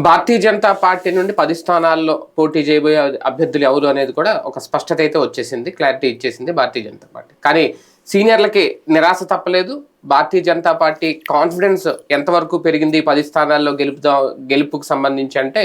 భారతీయ Janata party నుండి పది స్థానాల్లో పోటీ చేయబోయే అభ్యర్థులు ఎవరు అనేది కూడా ఒక స్పష్టత అయితే వచ్చేసింది క్లారిటీ ఇచ్చేసింది భారతీయ జనతా పార్టీ. కానీ సీనియర్లకి నిరాశ తప్పలేదు. భారతీయ జనతా పార్టీ కాన్ఫిడెన్స్ ఎంతవరకు పెరిగింది పది స్థానాల్లో గెలుపుదా గెలుపుకు సంబంధించి అంటే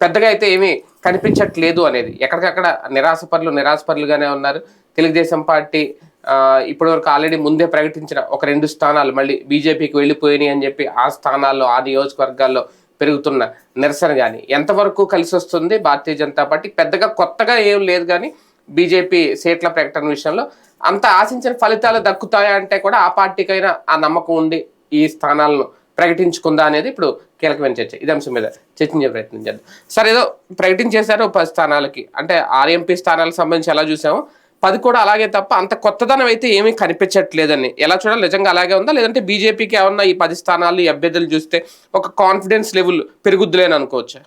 పెద్దగా అయితే ఏమీ కనిపించట్లేదు అనేది. ఎక్కడికక్కడ నిరాశపరులు నిరాశపరులుగానే ఉన్నారు. తెలుగుదేశం పార్టీ ఆ, ఇప్పటివరకు ఆల్రెడీ ముందే ప్రకటించిన ఒక రెండు స్థానాలు మళ్ళీ బీజేపీకి వెళ్ళిపోయినాయి అని చెప్పి ఆ స్థానాల్లో ఆ నియోజకవర్గాల్లో పెరుగుతున్న నిరసన కానీ ఎంతవరకు కలిసి వస్తుంది భారతీయ జనతా పార్టీ పెద్దగా కొత్తగా ఏం లేదు కానీ బీజేపీ సీట్ల ప్రకటన విషయంలో అంత ఆశించిన ఫలితాలు దక్కుతాయా అంటే కూడా ఆ పార్టీకైనా ఆ నమ్మకం ఉండి ఈ స్థానాలను ప్రకటించుకుందా అనేది ఇప్పుడు కీలకమైన చర్చ. ఇది అంశం మీద చర్చించే ప్రయత్నం చేద్దాం. సరే ఏదో ప్రకటించేశారు పది స్థానాలకి. అంటే ఆర్ఎంపీ స్థానాలకు సంబంధించి ఎలా చూసామో? పది కూడా అలాగే తప్ప అంత కొత్తదనం అయితే ఏమీ కనిపించట్లేదని ఎలా చూడాలి? నిజంగా అలాగే ఉందా? లేదంటే బీజేపీకి ఏమన్నా ఈ పది స్థానాలు ఈ అభ్యర్థులు చూస్తే ఒక కాన్ఫిడెన్స్ లెవెల్ పెరుగుద్దులేని అనుకోవచ్చా?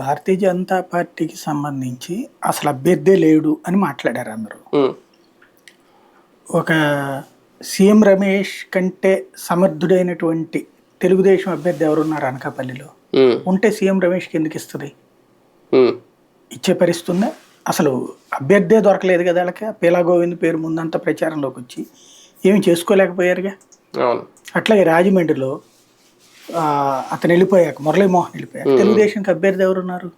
భారతీయ జనతా పార్టీకి సంబంధించి అసలు అభ్యర్థే లేడు అని మాట్లాడారు అందరూ. ఒక సీఎం రమేష్ కంటే సమర్థుడైనటువంటి తెలుగుదేశం అభ్యర్థి ఎవరున్నారు అనకాపల్లిలో? ఉంటే సీఎం రమేష్కి ఎందుకు ఇస్తుంది? ఇచ్చే పరిస్థితి ఉందా అసలు అభ్యర్థే దొరకలేదు కదా వాళ్ళకి. పీలా గోవింద్ పేరు ముందంతా ప్రచారంలోకి వచ్చి ఏమి చేసుకోలేకపోయారుగా? అట్లాగే రాజమండ్రిలో అతను వెళ్ళిపోయాక మురళీమోహన్ వెళ్ళిపోయాక తెలుగుదేశంకి అభ్యర్థి ఎవరున్నారు?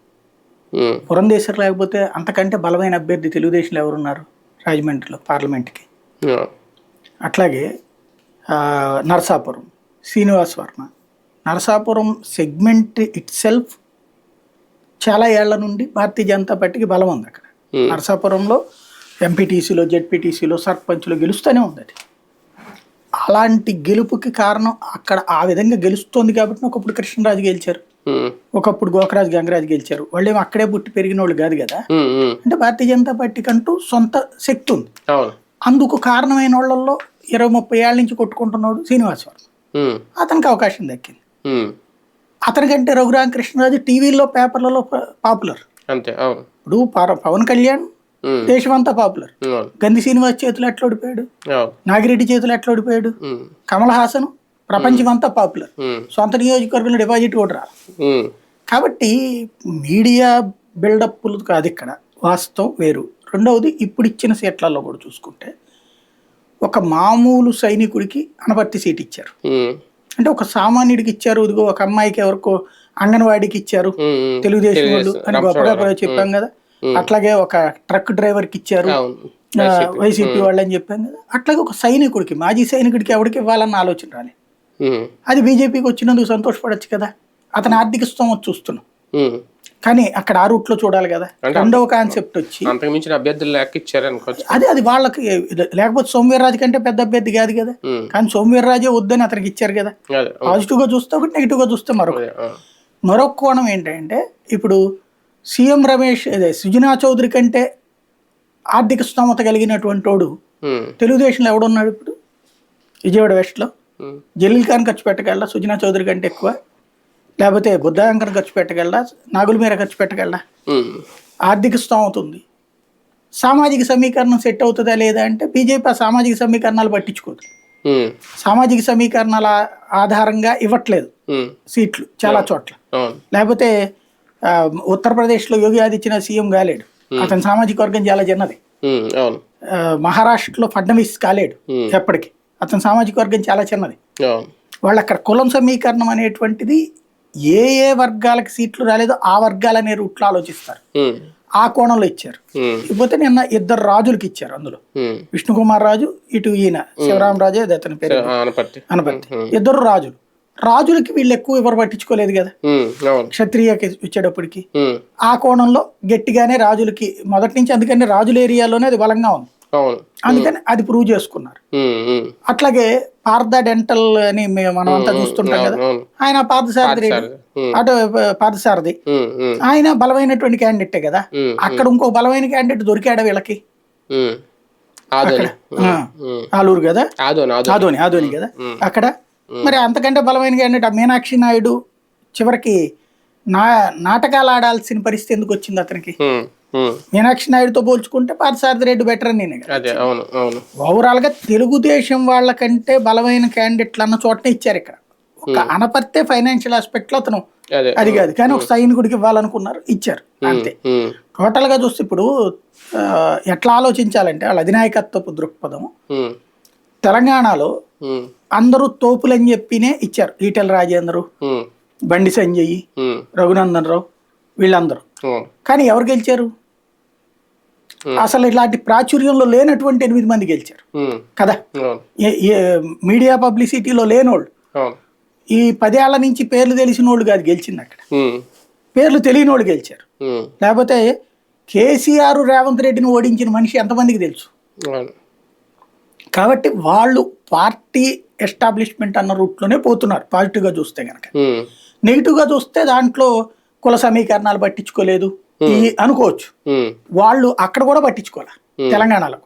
పురంధేశ్వర్ లేకపోతే అంతకంటే బలమైన అభ్యర్థి తెలుగుదేశంలో ఎవరున్నారు రాజమండ్రిలో పార్లమెంట్కి? అట్లాగే Narasapuram Srinivas Varma. Narasapuram segment itself చాలా ఏళ్ళ నుండి భారతీయ జనతా పార్టీకి బలం ఉంది అక్కడ. నరసాపురంలో ఎంపీటీసీలో జెడ్పీటీసీలో సర్పంచ్లో గెలుస్తూనే ఉంది అది. అలాంటి గెలుపుకి కారణం అక్కడ ఆ విధంగా గెలుస్తోంది కాబట్టి ఒకప్పుడు కృష్ణరాజు గెలిచారు. ఒకప్పుడు గోకరాజు గంగరాజు గెలిచారు. వాళ్ళు ఏమో అక్కడే పుట్టి పెరిగిన వాళ్ళు కాదు కదా. అంటే భారతీయ జనతా పార్టీకి అంటూ సొంత శక్తి ఉంది. అందుకు కారణమైన వాళ్ళల్లో ఇరవై ముప్పై ఏళ్ళ నుంచి కొట్టుకుంటున్నాడు శ్రీనివాస్ వర్మ. ఉమ్, అతనికి అవకాశం దక్కింది. అతనికంటే రఘురామ కృష్ణరాజు టీవీలో పేపర్లలో పాపులర్. అంతే అవును. ఇప్పుడు పవన్ కళ్యాణ్ దేశమంతా పాపులర్. గంధి శ్రీనివాస్ చేతులు ఎట్లా ఓడిపోయాడు? నాగిరెడ్డి చేతులు ఎట్లా ఓడిపోయాడు? కమల్ హాసన్ ప్రపంచమంతా పాపులర్. ఉమ్, సొంత నియోజకవర్గంలో డిపాజిట్ కూడా కాబట్టి మీడియా బిల్డప్లు కాదు ఇక్కడ. వాస్తవం వేరు. రెండవది ఇప్పుడు ఇచ్చిన సీట్లలో కూడా చూసుకుంటే ఒక మామూలు సైనికుడికి అనపర్తి సీట్ ఇచ్చారు. అంటే ఒక సామాన్యుడికి ఇచ్చారు ఇదిగో ఒక అమ్మాయికి ఎవరికో అంగన్వాడికి ఇచ్చారు. తెలుగుదేశం వాళ్ళు. అని గొప్పగా చెప్పాం కదా. అట్లాగే ఒక ట్రక్ డ్రైవర్కి ఇచ్చారు. అవును. ఆ, వైసీపీ. వాళ్ళు అని చెప్పాం కదా. అట్లాగే ఒక సైనికుడికి మాజీ సైనికుడికి ఎవరికి ఇవ్వాలన్న ఆలోచన ఉమ్, అది బీజేపీకి వచ్చినందుకు సంతోషపడొచ్చు కదా. అతని ఆర్థిక స్తోమత చూస్తున్నాం. కానీ అక్కడ ఆ రూట్లో చూడాలి కదా. రెండవ కాన్సెప్ట్ వచ్చి అంతకు మించిన అభ్యర్థులు ఇచ్చారు అనుకోవచ్చు అది అది వాళ్ళకి లేకపోతే సోమవీర్రాజు కంటే పెద్ద అభ్యర్థి కాదు కదా. కానీ సోమవీర్రాజే వద్దని అతనికి ఇచ్చారు కదా. అదే పాజిటివ్గా చూస్తే ఒకటి నెగిటివ్గా చూస్తే మరొక. మరొక కోణం ఏంటంటే ఇప్పుడు సీఎం రమేష్ అదే సుజనా చౌదరి కంటే ఆర్థిక స్తోమత కలిగినటువంటి వాడు తెలుగుదేశంలో ఎవడున్నాడు ఇప్పుడు? విజయవాడ వెస్ట్లో. ఉమ్, జలీల్ ఖాన్ ఖర్చు పెట్టగలరా సుజనా చౌదరి కంటే ఎక్కువ? లేకపోతే బుద్ధాంకర్ ఖర్చు పెట్టగలరా నాగుల మీద ఖర్చు పెట్టగలరా ఆర్థిక స్తోమత ఉంది సామాజిక సమీకరణం సెట్ అవుతుందా లేదా అంటే బీజేపీ ఆ సామాజిక సమీకరణాలు పట్టించుకోదు. సామాజిక సమీకరణాల ఆధారంగా ఇవ్వట్లేదు. సీట్లు చాలా చోట్ల. లేకపోతే ఉత్తరప్రదేశ్లో యోగి ఆదిత్యనాథ్ సీఎం కాలేడు. అతని సామాజిక వర్గం చాలా చిన్నది మహారాష్ట్రలో ఫడ్నవీస్ కాలేడు. ఎప్పటికీ. అతని సామాజిక వర్గం చాలా చిన్నది. వాళ్ళు అక్కడ కులం సమీకరణం అనేటువంటిది ఏ ఏ వర్గాలకు సీట్లు రాలేదో ఆ వర్గాలనే రూట్లో ఆలోచిస్తారు. ఆ కోణంలో ఇచ్చారు. ఇకపోతే నిన్న ఇద్దరు రాజులకి ఇచ్చారు అందులో. విష్ణుకుమార్ రాజు ఇటు ఈయన శివరామరాజు అది అతని పేరు. అనపర్తి. ఇద్దరు రాజులు. రాజులకి వీళ్ళు ఎక్కువ ఎవరు పట్టించుకోలేదు కదా. క్షత్రియకి వచ్చేటప్పటికి. ఆ కోణంలో గట్టిగానే రాజులకి మొదటి నుంచి అందుకని రాజుల ఏరియాలోనే అది బలంగా ఉంది. అందుకని అది ప్రూవ్ చేసుకున్నారు. అట్లాగే పార్థ డెంటల్ అని మనం అంతా చూస్తుంటాం కదా. ఆయన పార్థసారథి అటు పార్థసారథి. ఆయన బలమైనటువంటి క్యాండిడేటే కదా. అక్కడ ఇంకో బలమైన క్యాండిడేట్ దొరికాడా వీళ్ళకి? ఆలూరు కదా? ఆదోని ఆదోని. కదా? అక్కడ? మరి అంతకంటే బలమైన క్యాండిడేట్ మీనాక్షి నాయుడు చివరికి నా నాటకాలు ఆడాల్సిన పరిస్థితి ఎందుకు వచ్చింది అతనికి. మీనాక్షి నాయుడుతో పోల్చుకుంటే పార్థసారథి రెడ్డి బెటర్ అని నేను ఓవరాల్గా తెలుగుదేశం వాళ్ళకంటే బలమైన క్యాండిడేట్లు అన్న చోటనే ఇచ్చారు ఇక్కడ. ఒక అనపర్తే ఫైనాన్షియల్ ఆస్పెక్ట్లో అతను అదే కాదు. కానీ ఒక సైనికుడికి ఇవ్వాలనుకున్నారు ఇచ్చారు అంతే. టోటల్గా చూస్తే ఇప్పుడు ఎట్లా ఆలోచించాలంటే వాళ్ళ అధినాయకత్వపు దృక్పథం తెలంగాణలో అందరూ తోపులని చెప్పినే ఇచ్చారు. ఈటెల రాజేందరు బండి సంజయ్ రఘునందన్ రావు వీళ్ళందరూ. కానీ ఎవరు గెలిచారు? Hmm. అసలు ఇలాంటి ప్రాచుర్యంలో లేనటువంటి ఎనిమిది మంది గెలిచారు. ఉమ్, కదా? మీడియా పబ్లిసిటీలో లేనోళ్ళు. ఈ పదేళ్ళ నుంచి పేర్లు తెలిసిన వాళ్ళు కాదు గెలిచింది అక్కడ. ఉమ్, పేర్లు తెలియని వాళ్ళు గెలిచారు లేకపోతే కేసీఆర్ రేవంత్ రెడ్డిని ఓడించిన మనిషి ఎంతమందికి తెలుసు? కాబట్టి వాళ్ళు పార్టీ ఎస్టాబ్లిష్మెంట్ అన్న రూట్లోనే పోతున్నారు. పాజిటివ్గా చూస్తే కనుక నెగిటివ్గా చూస్తే దాంట్లో కుల సమీకరణాలు పట్టించుకోలేదు. అనుకోవచ్చు. వాళ్ళు అక్కడ కూడా పట్టించుకోలే తెలంగాణలో.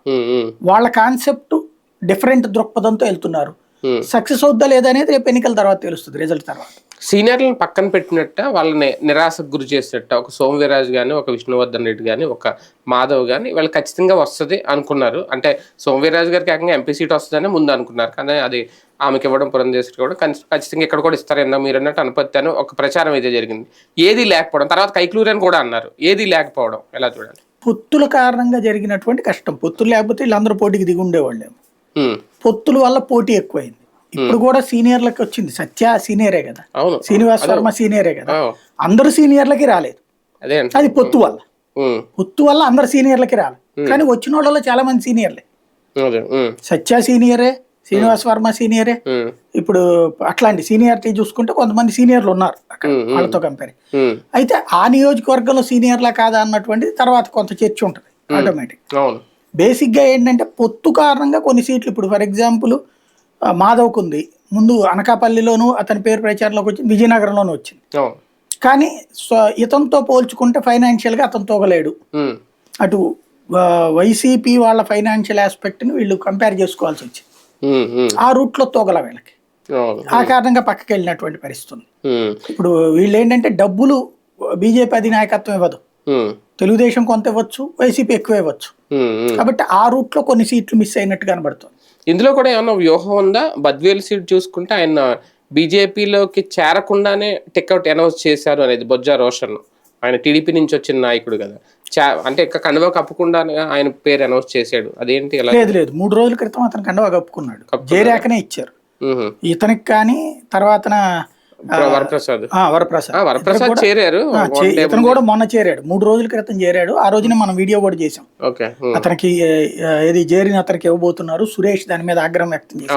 వాళ్ళ కాన్సెప్ట్ డిఫరెంట్ దృక్పథంతో వెళ్తున్నారు. సక్సెస్ అవుద్దా లేదా అనేది రేపు ఎన్నికల తర్వాత తెలుస్తుంది రిజల్ట్ తర్వాత. సీనియర్లను పక్కన పెట్టినట్ట వాళ్ళని నిరాశకు గురి చేసినట్ట ఒక సోమవీరాజు కానీ ఒక విష్ణువర్ధన్ రెడ్డి కానీ ఒక మాధవ్ కానీ వాళ్ళు ఖచ్చితంగా వస్తుంది అనుకున్నారు. అంటే సోమవీరాజు గారికి ఏకంగా ఎంపీ సీట్ వస్తుందని ముందు అనుకున్నారు. కానీ అది ఆమెకి ఇవ్వడం పురంధేశ్వరికి ఇవ్వడం ఖచ్చి- ఖచ్చితంగా ఇక్కడ కూడా ఇస్తారు. ఎందా మీరు అన్నట్టు అనుపత్తి అని ఒక ప్రచారం అయితే జరిగింది. ఏది లేకపోవడం తర్వాత కైక్లూరి అని కూడా అన్నారు. ఏది లేకపోవడం ఎలా చూడాలి? పొత్తుల కారణంగా జరిగినటువంటి కష్టం. పొత్తులు లేకపోతే వీళ్ళందరూ పోటీకి దిగి ఉండేవాళ్ళేమో. ఉమ్, పొత్తుల వల్ల పోటీ ఎక్కువైంది. ఇప్పుడు కూడా సీనియర్లకు వచ్చింది. సత్య సీనియరే కదా. శ్రీనివాస్ వర్మ సీనియరే కదా. అందరూ సీనియర్లకి రాలేదు. అదే పొత్తు వల్ల. పొత్తు వల్ల అందరు సీనియర్లకి రాలేదు కానీ వచ్చిన వాళ్ళలో చాలా మంది సీనియర్లే సత్య సీనియరే శ్రీనివాస్ వర్మ సీనియరే. ఇప్పుడు అట్లాంటి సీనియారిటీ చూసుకుంటే కొంతమంది సీనియర్లు ఉన్నారు అక్కడ వాళ్ళతో కంపేర్. అయితే ఆ నియోజకవర్గంలో సీనియర్లా కాదా అన్నటువంటిది తర్వాత కొంత చర్చ ఉంటుంది. ఆటోమేటిక్ బేసిక్గా ఏంటంటే పొత్తు కారణంగా కొన్ని సీట్లు ఇప్పుడు ఫర్ ఎగ్జాంపుల్ మాధవ్కు ఉంది. ముందు అనకాపల్లిలోను అతని పేరు ప్రచారంలోకి వచ్చింది విజయనగరంలోనూ వచ్చింది. కానీ ఇతనితో పోల్చుకుంటే ఫైనాన్షియల్గా అతను తోగలేడు. అటు వైసీపీ వాళ్ళ ఫైనాన్షియల్ ఆస్పెక్ట్ని వీళ్ళు కంపేర్ చేసుకోవాల్సి వచ్చింది. ఆ రూట్లో తోగల వీళ్ళకి. ఆ కారణంగా పక్కకి వెళ్ళినటువంటి పరిస్థితి ఉంది ఇప్పుడు వీళ్ళు ఏంటంటే డబ్బులు బీజేపీ అధినాయకత్వం ఇవ్వదు. తెలుగుదేశం కొంత ఇవ్వచ్చు వైసీపీ ఎక్కువ ఇవ్వచ్చు. కాబట్టి ఆ రూట్లో కొన్ని సీట్లు మిస్ అయినట్టు కనబడుతుంది. ఇందులో కూడా ఏమన్నా వ్యూహం ఉందా? బద్వేల్ సీట్ చూసుకుంటే ఆయన బీజేపీలోకి చేరకుండానే టెక్అవుట్ అనౌన్స్ చేశారు అనేది బొజ్జా రోషన్. ఆయన టీడీపీ నుంచి వచ్చిన నాయకుడు కదా. అంటే కండువా కప్పకుండానే ఆయన పేరు అనౌన్స్ చేశాడు. అదేంటి లేదు లేదు. మూడు రోజుల క్రితం అతను కండవా కప్పుకున్నాడు. జయరేఖనే ఇచ్చారు. ఇతనికి కానీ తర్వాతన ఆ, వరప్రసాద్. చేరారు. ఇతను కూడా మొన్న చేరాడు. మూడు రోజుల క్రితం చేరాడు. ఆ రోజునే మనం వీడియో కూడా చేసాం. అతనికి ఏది చేరిన అతనికి ఇవ్వబోతున్నారు సురేష్ దాని మీద ఆగ్రహం వ్యక్తం చేశారు.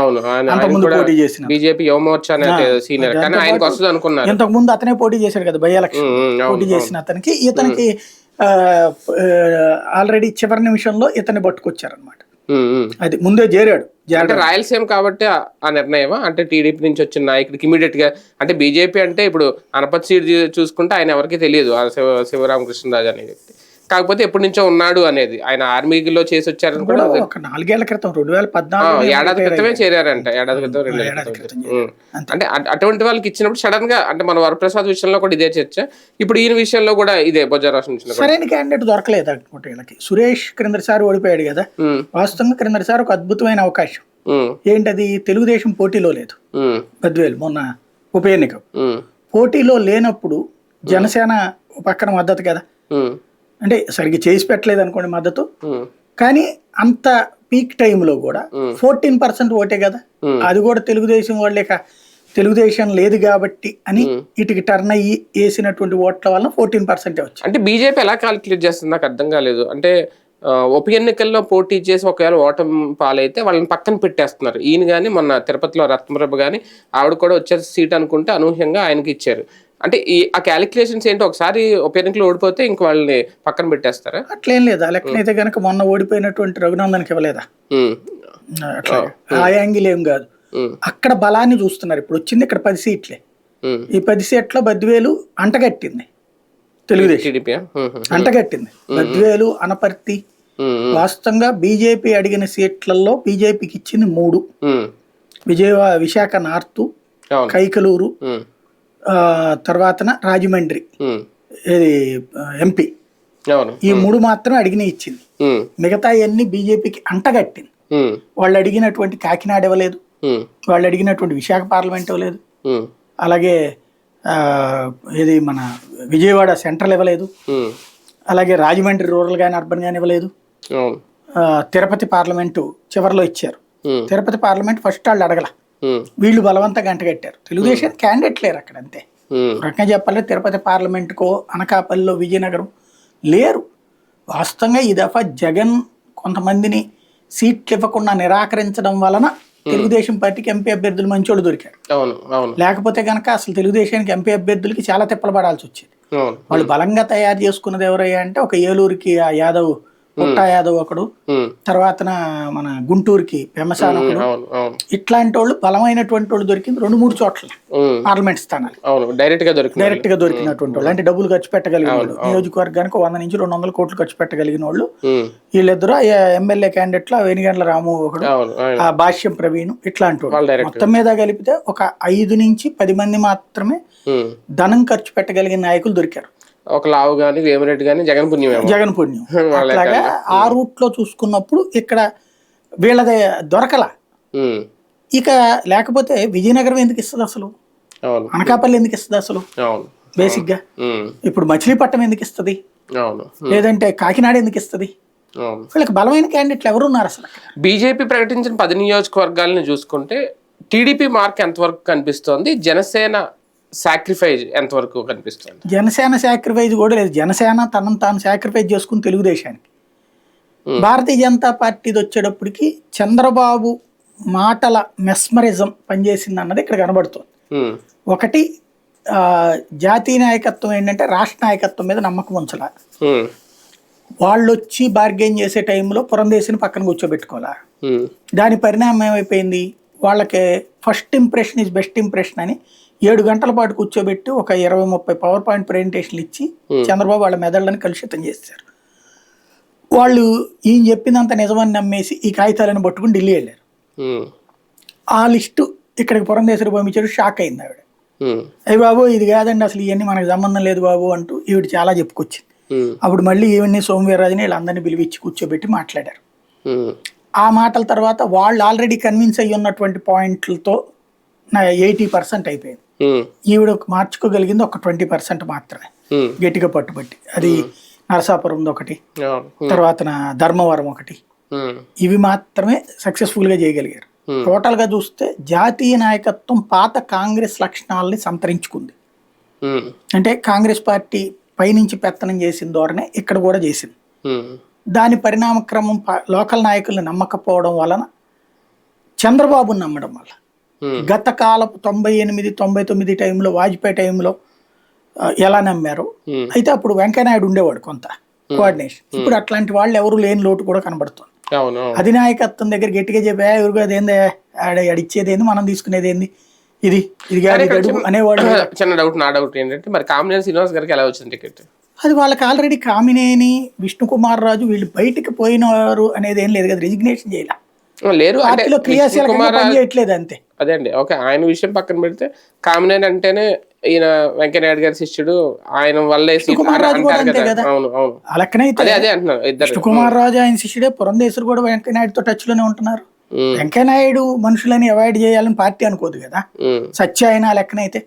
BJP Yuva Morcha senior. కానీ ఆయనకు వస్తుంది అనుకున్నారు. ఇంతకు ముందు అతనే పోటీ చేశాడు కదా బై ఎలక్షన్ పోటీ చేసిన అతనికి. ఇతనికి ఆల్రెడీ చివరి నిమిషంలో ఇతన్ని పట్టుకొచ్చారనమాట. అది ముందే చేరాడు. అంటే రాయలసీమ కాబట్టి ఆ- నిర్ణయమా? అంటే టీడీపీ నుంచి వచ్చిన నాయకుడికి ఇమీడియట్గా అంటే బీజేపీ అంటే ఇప్పుడు అనపత్ సీట్ చూసుకుంటే ఆయన ఎవరికి తెలియదు. శివ శివరామకృష్ణరాజు అనే వ్యక్తి కాకపోతే ఎప్పటి నుంచో ఉన్నాడు అనేది. ఆయన ఆర్మీలో చేసి వచ్చారని కూడా ఒక నాలుగేళ్ళ క్రితం రెండు వేల పద్నాలుగు ఏడాది క్రితమే చేరారంట. ఏడాది క్రితం రెండు. అంటే అటువంటి వాళ్ళకి ఇచ్చినప్పుడు సడన్గా అంటే మన వరప్రసాద్ విషయంలో కూడా ఇదే చర్చ. ఇప్పుడు ఈయన విషయంలో కూడా ఇదే బొజ్జారాసం సరైన క్యాండిడేట్ దొరకలేదు అనుకుంటే వీళ్ళకి. సురేష్ క్రిందసారి ఓడిపోయాడు కదా. వాస్తవంగా క్రిందసారి ఒక అద్భుతమైన అవకాశం. ఏంటది? తెలుగుదేశం పోటీలో లేదు. ఉమ్, బద్వేలు మొన్న ఉప ఎన్నిక. పోటీలో లేనప్పుడు జనసేన పక్కన మద్దతు కదా. అంటే సరిగ్గా చేసి పెట్టలేదు అనుకోండి మద్దతు. కానీ అంత పీక్ టైంలో కూడా ఫోర్టీన్ పర్సెంట్ ఓటే కదా. అది కూడా తెలుగుదేశం వాళ్ళే తెలుగుదేశం లేదు కాబట్టి అని ఇటుకి టర్న్ అయ్యి వేసినటువంటి ఓట్ల వల్ల ఫోర్టీన్ పర్సెంటే వచ్చింది అంటే బీజేపీ ఎలా క్యాలిక్యులేట్ చేస్తుంది? నాకు అర్థం కాలేదు. అంటే ఉప ఎన్నికల్లో పోటీ చేసి ఒకవేళ ఓటమి పాలైతే వాళ్ళని పక్కన పెట్టేస్తున్నారు. ఈయన కానీ మొన్న తిరుపతిలో రత్నప్రభ కానీ ఆవిడ కూడా వచ్చే సీట్ అనుకుంటే అనూహ్యంగా ఆయనకి ఇచ్చారు. అంటే ఈ ఆ క్యాలిక్యులేషన్స్ ఏంటో ఒకసారి ఉప ఎన్నికలు ఓడిపోతే ఇంక వాళ్ళని పక్కన పెట్టేస్తారా? అట్లేం లేదు? లెక్కనైతే కనుక మొన్న ఓడిపోయినటువంటి రఘునందన్కి ఇవ్వలేదా? ఉమ్, అట్లా. ఆ యాంగిల్ ఏం కాదు. అక్కడ బలాన్ని చూస్తున్నారు. ఇప్పుడు వచ్చింది ఇక్కడ పది సీట్లే. ఈ పది సీట్ల బద్వేలు అంటగట్టింది. తెలుగుదేశం. అంటగట్టింది. బద్వేలు అనపర్తి వాస్తవంగా బీజేపీ అడిగిన సీట్లలో బీజేపీకి ఇచ్చింది మూడు. విజయవా విశాఖ నార్త్ కైకలూరు తర్వాతన రాజమండ్రి. ఇది ఎంపీ. ఈ మూడు మాత్రం అడిగిన ఇచ్చింది. మిగతా అన్ని బీజేపీకి అంటగట్టింది. వాళ్ళు అడిగినటువంటి కాకినాడ ఇవ్వలేదు. వాళ్ళు అడిగినటువంటి విశాఖ పార్లమెంట్ ఇవ్వలేదు. అలాగే ఇది మన విజయవాడ సెంట్రల్ ఇవ్వలేదు. అలాగే రాజమండ్రి రూరల్ కానీ అర్బన్ కానీ ఇవ్వలేదు. తిరుపతి పార్లమెంటు చివరిలో ఇచ్చారు. తిరుపతి పార్లమెంట్ ఫస్ట్ వాళ్ళు అడగల. వీళ్ళు బలవంతంగా గంటగట్టారు తెలుగుదేశం క్యాండిడేట్ లేరు అక్కడ అంతే. రకంగా చెప్పాలంటే తిరుపతి పార్లమెంటుకో అనకాపల్లిలో విజయనగరం లేరు. వాస్తవంగా ఈ దఫా జగన్ కొంతమందిని సీట్లు ఇవ్వకుండా నిరాకరించడం వలన తెలుగుదేశం పార్టీకి ఎంపీ అభ్యర్థులు మంచోళ్ళు దొరికారు. లేకపోతే కనుక అసలు తెలుగుదేశానికి ఎంపీ అభ్యర్థులకి చాలా తిప్పలు పడాల్సి వచ్చేది. వాళ్ళు బలంగా తయారు చేసుకున్నది ఎవరయ్యా అంటే ఒక ఏలూరుకి ఆ యాదవ్ పుట్టా యాదవ్ ఒకడు తర్వాత మన గుంటూరుకి పెమసాన్ ఒకడు. ఇట్లాంటి వాళ్ళు బలమైనటువంటి వాళ్ళు దొరికింది రెండు మూడు చోట్ల పార్లమెంట్ స్థానాలు. డైరెక్ట్గా డైరెక్ట్గా దొరికినటువంటి వాళ్ళు. అంటే డబ్బులు ఖర్చు పెట్టగలిగిన వాళ్ళు. నియోజకవర్గానికి వంద నుంచి రెండు వందల కోట్లు ఖర్చు పెట్టగలిగిన వాళ్ళు. వీళ్ళిద్దరు ఎమ్మెల్యే క్యాండిడేట్లు వెనిగండ్ల రాము ఒకడు ఆ భాష్యం ప్రవీణ్ ఇట్లాంటి వాళ్ళు మొత్తం మీద కలిపితే ఒక ఐదు నుంచి పది మంది మాత్రమే ధనం ఖర్చు పెట్టగలిగిన నాయకులు దొరికారు. ఒక లావు గాని వేమిరెడ్డి గాని జగన్ పుణ్యమేమో జగన్ పుణ్యం. అట్లాగా ఆ రూట్లో చూసుకున్నప్పుడు ఇక్కడ వీళ్ళది దొరకల. ఉమ్, ఇక లేకపోతే విజయనగరం ఎందుకు ఇస్తుంది అసలు? అనకాపల్లి ఎందుకు ఇస్తుంది అసలు? బేసిక్గా. ఉమ్, ఇప్పుడు మచిలీపట్నం ఎందుకు ఇస్తుంది? లేదంటే కాకినాడ ఎందుకు ఇస్తుంది? వీళ్ళకి బలమైన క్యాండిడేట్లు ఎవరు ఉన్నారు అసలు బీజేపీ ప్రకటించిన పది నియోజకవర్గాలను చూసుకుంటే టీడీపీ మార్క్ ఎంతవరకు కనిపిస్తోంది? జనసేన సాక్రిఫైజ్ ఎంతవరకు కనిపిస్తుంది? జనసేన సాక్రిఫైజ్ కూడా లేదు. జనసేన తనను తాను సాక్రిఫైజ్ చేసుకుని తెలుగుదేశానికి. భారతీయ జనతా పార్టీది వచ్చేటప్పటికి చంద్రబాబు మాటల మెస్మరిజం పనిచేసింది అన్నది ఇక్కడ కనబడుతుంది. ఒకటి జాతీయ నాయకత్వం ఏంటంటే రాష్ట్ర నాయకత్వం మీద నమ్మకం ఉంచాల. వాళ్ళు వచ్చి బార్గెన్ చేసే టైంలో పురంధేశిని పక్కన కూర్చోబెట్టుకోవాలా? దాని పరిణామం ఏమైపోయింది? వాళ్ళకి first impression is best impression అని ఏడు గంటల పాటు కూర్చోబెట్టి ఒక ఇరవై ముప్పై పవర్ పాయింట్ ప్రెజెంటేషన్లు ఇచ్చి చంద్రబాబు వాళ్ళ మెదళ్ళని కలుషితం చేశారు. వాళ్ళు ఈయన చెప్పినంత నిజమని నమ్మేసి ఈ కాగితాలను పట్టుకుని ఢిల్లీ వెళ్ళారు. ఉమ్, ఆ లిస్టు ఇక్కడికి పురంధేశ్వరి పంపించారు షాక్ అయింది ఆవిడ. ఉమ్, అయ్యి బాబు ఇది కాదండి అసలు ఇవన్నీ మనకు సంబంధం లేదు బాబు అంటూ ఈవిడ చాలా చెప్పుకొచ్చింది. అప్పుడు మళ్ళీ ఈవిడ్ని సోమవీర్రాజుని వీళ్ళందరినీ పిలిపించి కూర్చోబెట్టి మాట్లాడారు. ఆ మాటల తర్వాత వాళ్ళు ఆల్రెడీ కన్విన్స్ అయ్యి ఉన్నటువంటి పాయింట్లతో నా ఎయిటీ పర్సెంట్ అయిపోయింది. ఈవిడ మార్చుకోగలిగింది ఒక ట్వంటీ పర్సెంట్ మాత్రమే. గట్టిగా పట్టుబట్టి. అది నరసాపురం ఒకటి తర్వాత ధర్మవరం ఒకటి. ఇవి మాత్రమే సక్సెస్ఫుల్గా చేయగలిగారు. టోటల్గా చూస్తే జాతీయ నాయకత్వం పాత కాంగ్రెస్ లక్షణాలని సంతరించుకుంది. అంటే కాంగ్రెస్ పార్టీ పైనుంచి పెత్తనం చేసిన ధోరణే ఇక్కడ కూడా చేసింది. దాని పరిణామ క్రమం ప- లోకల్ నాయకుల్ని నమ్మకపోవడం వలన చంద్రబాబుని నమ్మడం వల్ల. గత కాలపు తొంభై ఎనిమిది తొంభై తొమ్మిది టైంలో వాజ్పేయి టైంలో ఎలా నమ్మారు? ఉమ్, అయితే అప్పుడు వెంకయ్యనాయుడు ఉండేవాడు కొంత కోఆర్డినేషన్. ఇప్పుడు అట్లాంటి వాళ్ళు ఎవరు లేని లోటు కూడా కనబడుతుంది. అధినాయకత్వం దగ్గర గట్టిగా చెప్పా ఎవరు అదేంది అడిచ్చేది ఏంది మనం తీసుకునేది ఏంది? ఇది ఇది అనేవాడు చిన్న డౌట్ నా డౌట్ ఏంటంటే మరి కామినేని శ్రీనివాస్ గారికి ఎలా వచ్చింది టికెట్? అది వాళ్ళకి ఆల్రెడీ కామినేని విష్ణుకుమార్ రాజు వీళ్ళు బయటికి పోయినారు అనేది ఏం లేదు కదా రిజిగ్నేషన్ చేయాలి. లేరు. అంటే పార్టీలో క్రియాశీలకంగా కుమార్ పనిచేయట్లేదు అంతే. అదే అండి. ఓకే ఆయన విషయం పక్కన పెడితే కామినేని అంటేనే ఈయన వెంకయ్యనాయుడు గారి శిష్యుడు. ఆయన వల్లే కుమార్ రాజు. అవును అవును. అదే అదే అంటున్నాను ఇద్దరు. ఆయన శిష్యుడే పురంధేశ్వరు కూడా వెంకయ్యనాయుడుతో టచ్లోనే ఉంటున్నారు వెంకయ్యనాయుడు మనుషులని అవాయిడ్ చేయాలని పార్టీ అనుకోదు కదా? సత్య అయినా ఆ లెక్కనైతే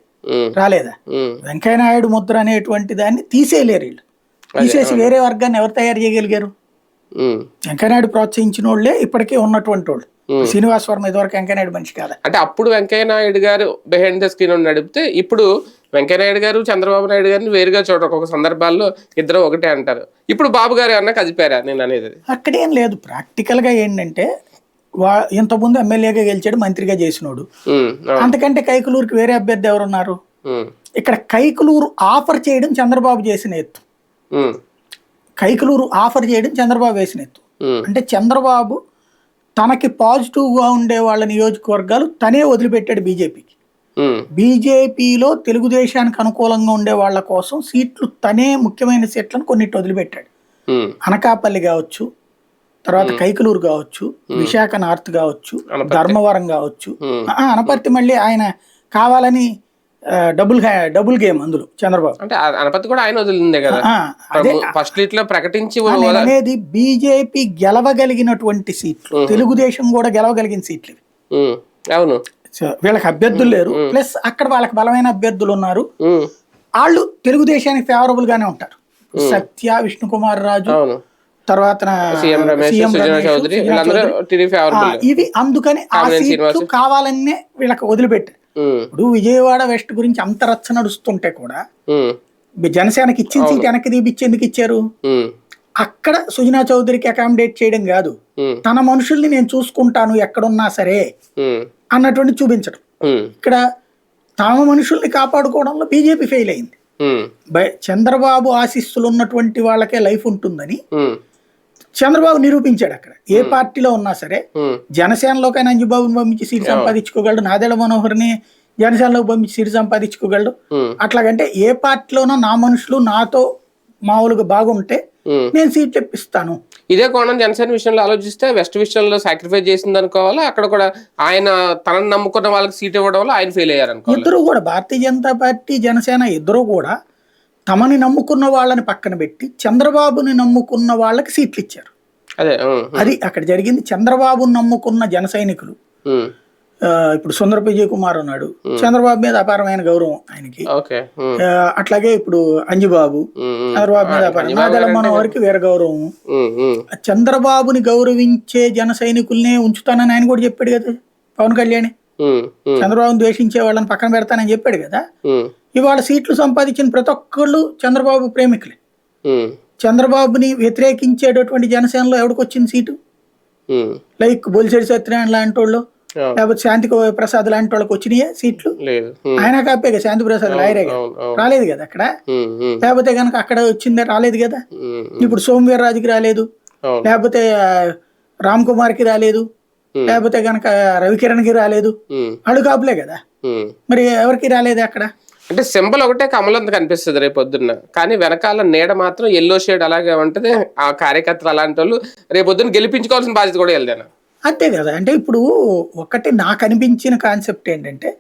రాలేదా? వెంకయ్యనాయుడు ముద్ర అనేటువంటి దాన్ని తీసేయలేరు వీళ్ళు. తీసేసి వేరే వర్గాన్ని ఎవరు తయారు చేయగలిగారు. వెంకయ్యనాయుడు ప్రోత్సహించిన వాళ్ళే ఇప్పటికే ఉన్నటువంటి వాళ్ళు. శ్రీనివాస్ వర్మ ఇదివరకు వెంకయ్యనాయుడు మనిషి కాదా. అంటే అప్పుడు వెంకయ్య నాయుడు గారు బిహైండ్ ద స్క్రీన్ నడిపితే ఇప్పుడు వెంకయ్య నాయుడు గారు చంద్రబాబు నాయుడు గారిని వేరుగా చూడరు. ఒక సందర్భాల్లో ఇద్దరు ఒకటే అంటారు. ఇప్పుడు బాబు గారు అన్న కదిపారా నేను అనేది. అక్కడేం లేదు. ప్రాక్టికల్గా ఏంటంటే వా ఇంతకుముందు ఎమ్మెల్యేగా గెలిచాడు మంత్రిగా చేసినోడు. అంతకంటే కైకులూరుకి వేరే అభ్యర్థి ఎవరున్నారు? ఇక్కడ కైకులూరు ఆఫర్ చేయడం చంద్రబాబు చేసిన ఎత్తు. కైకులూరు ఆఫర్ చేయడం చంద్రబాబు వేసిన ఎత్తు. అంటే చంద్రబాబు తనకి పాజిటివ్గా ఉండే వాళ్ళ నియోజకవర్గాలు తనే వదిలిపెట్టాడు బీజేపీకి. బీజేపీలో తెలుగుదేశానికి అనుకూలంగా ఉండే వాళ్ళ కోసం సీట్లు తనే ముఖ్యమైన సీట్లను కొన్నిటి వదిలిపెట్టాడు. అనకాపల్లి కావచ్చు తర్వాత కైకలూరు కావచ్చు విశాఖ నార్త్ కావచ్చు. ధర్మవరం కావచ్చు. అనపర్తి మళ్ళీ ఆయన కావాలని డబుల్ డబుల్ గేమ్ అందులో చంద్రబాబు. అంటే అనపతి కూడా ఆయన వదిలిందే కదా? ఫస్ట్ లీట్లో ప్రకటించి అనేది బీజేపీ గెలవగలిగినటువంటి సీట్లు. తెలుగుదేశం కూడా గెలవగలిగిన సీట్లు. అవును. వీళ్ళకి అభ్యర్థులు లేరు. ప్లస్ అక్కడ వాళ్ళకి బలమైన అభ్యర్థులు ఉన్నారు. వాళ్ళు తెలుగుదేశానికి ఫేవరబుల్ గానే ఉంటారు. సత్య విష్ణుకుమార్ రాజు అవును. తర్వాత ఇవి అందుకని ఆ సీట్లు. కావాలనే వీళ్ళకి వదిలిపెట్టారు. ఇప్పుడు విజయవాడ వెస్ట్ గురించి అంత రచ్చ నడుస్తుంటే కూడా జనసేనకి ఇచ్చిన సీట్ వెనక్కి తీపిచ్చేందుకు ఇచ్చారు? అక్కడ సుజనా చౌదరికి అకామిడేట్ చేయడం కాదు. తన మనుషుల్ని నేను చూసుకుంటాను ఎక్కడున్నా సరే అన్నటువంటి చూపించడం. ఇక్కడ తమ మనుషుల్ని కాపాడుకోవడంలో బీజేపీ ఫెయిల్ అయింది. చంద్రబాబు ఆశీస్సులు ఉన్నటువంటి వాళ్ళకే లైఫ్ ఉంటుందని చంద్రబాబు నిరూపించాడు అక్కడ. ఏ పార్టీలో ఉన్నా సరే ఉమ్, జనసేనలోకైనా అంజుబాబుని పంపించి సీటు సంపాదించుకోగలడు. నాదెళ్ళ మనోహర్ని జనసేనలోకి పంపించి సీటు సంపాదించుకోగలడు. ఉమ్, అట్లాగంటే ఏ పార్టీలోనో నా మనుషులు నాతో మామూలుగా బాగుంటే. నేను సీట్లు ఇప్పిస్తాను ఇదే కోణం జనసేన విషయంలో ఆలోచిస్తే వెస్ట్ విషయంలో సాక్రిఫైస్ చేసింది అనుకోవాలా అక్కడ కూడా ఆయన తనని నమ్ముకున్న వాళ్ళకి సీట్ ఇవ్వడం వల్ల ఆయన ఫెయిల్ అయ్యారు ఇద్దరు కూడా భారతీయ జనతా పార్టీ జనసేన ఇద్దరు కూడా తమని నమ్ముకున్న వాళ్ళని పక్కన పెట్టి చంద్రబాబుని నమ్ముకున్న వాళ్ళకి సీట్లు ఇచ్చారు. అదే అది అక్కడ జరిగింది. చంద్రబాబుని నమ్ముకున్న జన సైనికులు. ఇప్పుడు సుందర విజయ్ కుమార్ ఉన్నాడు. చంద్రబాబు మీద అపారమైన గౌరవం ఆయనకి. అట్లాగే ఇప్పుడు అంజుబాబు. చంద్రబాబు మీద అపారం మనోహర్కి వేరే గౌరవం. చంద్రబాబుని గౌరవించే జన సైనికుల్నే ఉంచుతానని ఆయన కూడా చెప్పాడు కదా పవన్ కళ్యాణ్. చంద్రబాబుని ద్వేషించే వాళ్ళని పక్కన పెడతానని చెప్పాడు కదా. ఇవాళ సీట్లు సంపాదించిన ప్రతి ఒక్కళ్ళు చంద్రబాబు ప్రేమికులే. చంద్రబాబుని వ్యతిరేకించేటటువంటి జనసేనలో ఎవరికి వచ్చింది సీటు? లైక్ బొలిశెడి సత్యనారాయణ లాంటి వాళ్ళు లేకపోతే శాంతి ప్రసాద్ లాంటి వాళ్ళకి వచ్చినాయే సీట్లు? ఆయన కాపే కదా శాంతి ప్రసాద్ అవును రాలేదు కదా అక్కడ? లేకపోతే కనుక అక్కడ వచ్చిందే రాలేదు కదా? ఇప్పుడు సోమవీర్ రాజుకి రాలేదు. లేకపోతే రామ్ కుమార్కి రాలేదు. లేకపోతే కనుక రవికిరణ్కి రాలేదు. వాళ్ళు కాపులే కదా. మరి ఎవరికి రాలేదు అక్కడ? అంటే సింబల్ ఒకటే కమలంత కనిపిస్తుంది రేపు పొద్దున్న. కానీ వెనకాల నీడ మాత్రం ఎల్లో షేడ్ అలాగే ఉంటది. ఆ కార్యకర్తలు అలాంటి వాళ్ళు రేపు పొద్దున్న గెలిపించుకోవాల్సిన బాధ్యత కూడా వెళ్దాను అంతే కదా. అంటే ఇప్పుడు ఒకటి నాకు అనిపించిన కాన్సెప్ట్ ఏంటంటే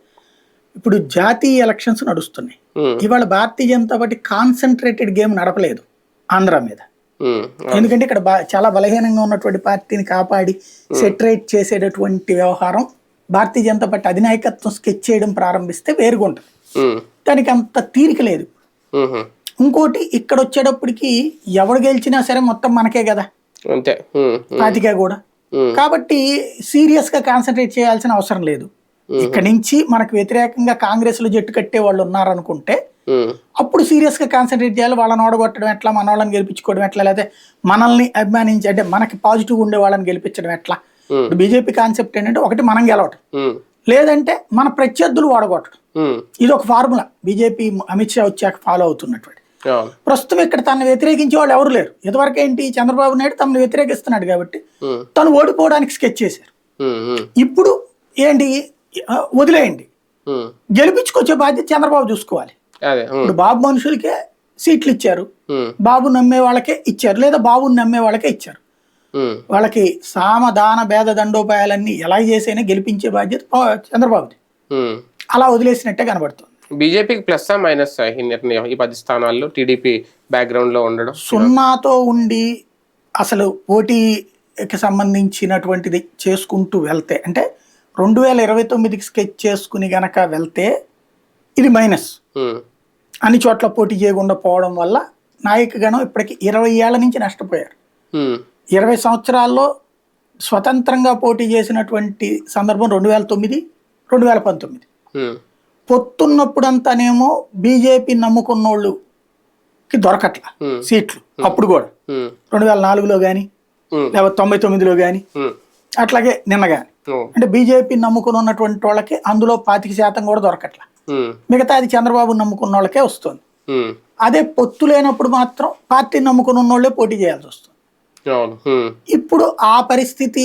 ఇప్పుడు జాతీయ ఎలక్షన్స్ నడుస్తున్నాయి. ఇవాళ Bharatiya Janata party concentrated game నడపలేదు Andhra మీద. ఎందుకంటే ఇక్కడ చాలా బలహీనంగా ఉన్నటువంటి పార్టీని కాపాడి సెటరేట్ చేసేటటువంటి వ్యవహారం భారతీయ జనతా పార్టీ అధినాయకత్వం స్కెచ్ చేయడం ప్రారంభిస్తే వేరుగా ఉంటుంది. దానికి అంత తీరిక లేదు. ఇంకోటి ఇక్కడ వచ్చేటప్పటికి ఎవడు గెలిచినా సరే మొత్తం మనకే కదా. అంతే. పాతికే కూడా. కాబట్టి సీరియస్గా కాన్సన్ట్రేట్ చేయాల్సిన అవసరం లేదు. ఇక్కడ నుంచి మనకు వ్యతిరేకంగా కాంగ్రెస్లో జట్టు కట్టే వాళ్ళు ఉన్నారనుకుంటే అప్పుడు సీరియస్గా కాన్సన్ట్రేట్ చేయాలి. వాళ్ళని ఓడగొట్టడం ఎట్లా? మన వాళ్ళని గెలిపించుకోవడం ఎట్లా? లేకపోతే మనల్ని అభిమానించి అంటే మనకి పాజిటివ్ ఉండే వాళ్ళని గెలిపించడం ఎట్లా? బీజేపీ కాన్సెప్ట్ ఏంటంటే ఒకటి మనం గెలవటం. లేదంటే మన ప్రత్యర్థులు ఓడగొట్టడం. ఇది ఒక ఫార్ములా. బీజేపీ అమిత్ షా వచ్చాక ఫాలో అవుతున్నటువంటి. ప్రస్తుతం ఇక్కడ తనను వ్యతిరేకించే వాళ్ళు ఎవరు లేరు. ఇదివరకు ఏంటి? చంద్రబాబు నాయుడు తనను వ్యతిరేకిస్తున్నాడు కాబట్టి ఉమ్, తను ఓడిపోవడానికి స్కెచ్ చేశారు. ఉమ్, ఇప్పుడు ఏంటి? వదిలేయండి. గెలిపించుకొచ్చే బాధ్యత చంద్రబాబు చూసుకోవాలి. ఇప్పుడు బాబు మనుషులకే సీట్లు ఇచ్చారు. బాబు నమ్మే వాళ్ళకే ఇచ్చారు. లేదా బాబుని నమ్మే వాళ్ళకే ఇచ్చారు. వాళ్ళకి సామ దాన భేద దండోపాయాలన్నీ ఎలా చేసైనా గెలిపించే బాధ్యత చంద్రబాబుది. అలా వదిలేసినట్టే కనబడుతుంది. బీజేపీకి ప్లస్ మైనస్ ఈ నిర్ణయం ఈ పది స్థానాల్లో టీడీపీ బ్యాక్గ్రౌండ్లో ఉండడం? సున్నాతో ఉండి అసలు పోటీకి సంబంధించినటువంటిది చేసుకుంటూ వెళ్తే అంటే రెండు వేల ఇరవై తొమ్మిదికి స్కెచ్ చేసుకుని గనక వెళ్తే ఇది మైనస్. అన్ని చోట్ల పోటీ చేయకుండా పోవడం వల్ల నాయకగణం ఇప్పటికి ఇరవై ఏళ్ళ నుంచి నష్టపోయారు. ఇరవై సంవత్సరాల్లో స్వతంత్రంగా పోటీ చేసినటువంటి సందర్భం రెండు వేల తొమ్మిది రెండు వేల పంతొమ్మిది. పొత్తున్నప్పుడంతానేమో బీజేపీ నమ్ముకున్నోళ్ళుకి దొరకట్ల Hmm. సీట్లు. అప్పుడు కూడా. రెండు వేల నాలుగులో కానీ లేకపోతే తొంభై తొమ్మిదిలో కానీ అట్లాగే నిన్న కానీ ఉమ్, అంటే బీజేపీ నమ్ముకుని ఉన్నటువంటి వాళ్ళకి అందులో పాతిక శాతం కూడా దొరకట్ల. మిగతా అది చంద్రబాబు నమ్ముకున్న వాళ్ళకే వస్తుంది అదే పొత్తు లేనప్పుడు మాత్రం పార్టీని నమ్ముకుని ఉన్నోళ్ళే పోటీ చేయాల్సి వస్తుంది. ఇప్పుడు ఆ పరిస్థితి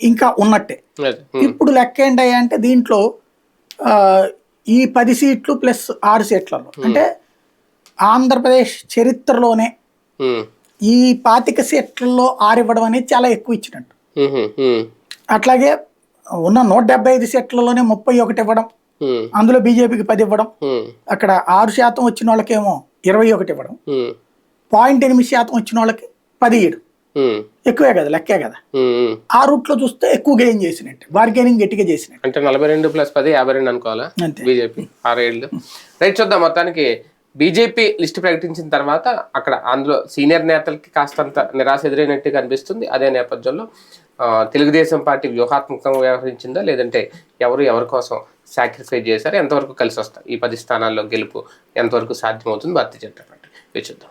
ఇంకా ఉన్నట్టే. ఇప్పుడు లెక్క ఏంటయ్యా అంటే దీంట్లో ఈ పది సీట్లు ప్లస్ ఆరు సీట్లలో. అంటే ఆంధ్రప్రదేశ్ చరిత్రలోనే ఈ పాతిక సీట్లలో ఆరు ఇవ్వడం అనేది చాలా ఎక్కువ ఇచ్చినట్టు. అట్లాగే ఉన్న నూట డెబ్బై ఐదు సీట్లలోనే ముప్పై ఒకటి ఇవ్వడం అందులో బీజేపీకి పది ఇవ్వడం అక్కడ ఆరు శాతం వచ్చిన వాళ్ళకేమో ఇరవై ఒకటి ఇవ్వడం పాయింట్ ఎనిమిది శాతం వచ్చిన వాళ్ళకి పది ఇవ్వడం ఎక్కువే కదా లెక్కే కదా. ఆ రూట్లో చూస్తే ఎక్కువ గెయిన్ చేసినట్టు బార్గెనింగ్ గట్టిగా చేసినట్టు. అంటే నలభై రెండు ప్లస్ పది యాభై రెండు అనుకోవాలా? బీజేపీ ఆరేళ్ళు. రైట్ చూద్దాం మొత్తానికి బీజేపీ లిస్ట్ ప్రకటించిన తర్వాత అక్కడ అందులో సీనియర్ నేతలకి కాస్తంత నిరాశ ఎదురైనట్టు కనిపిస్తుంది. అదే నేపథ్యంలో తెలుగుదేశం పార్టీ వ్యూహాత్మకంగా వ్యవహరించిందా? లేదంటే ఎవరు ఎవరి కోసం సాక్రిఫైస్ చేశారు? ఎంతవరకు కలిసి వస్తారు ఈ పది స్థానాల్లో గెలుపు ఎంతవరకు సాధ్యమవుతుంది? భారతీయ జనతా పార్టీ చూద్దాం.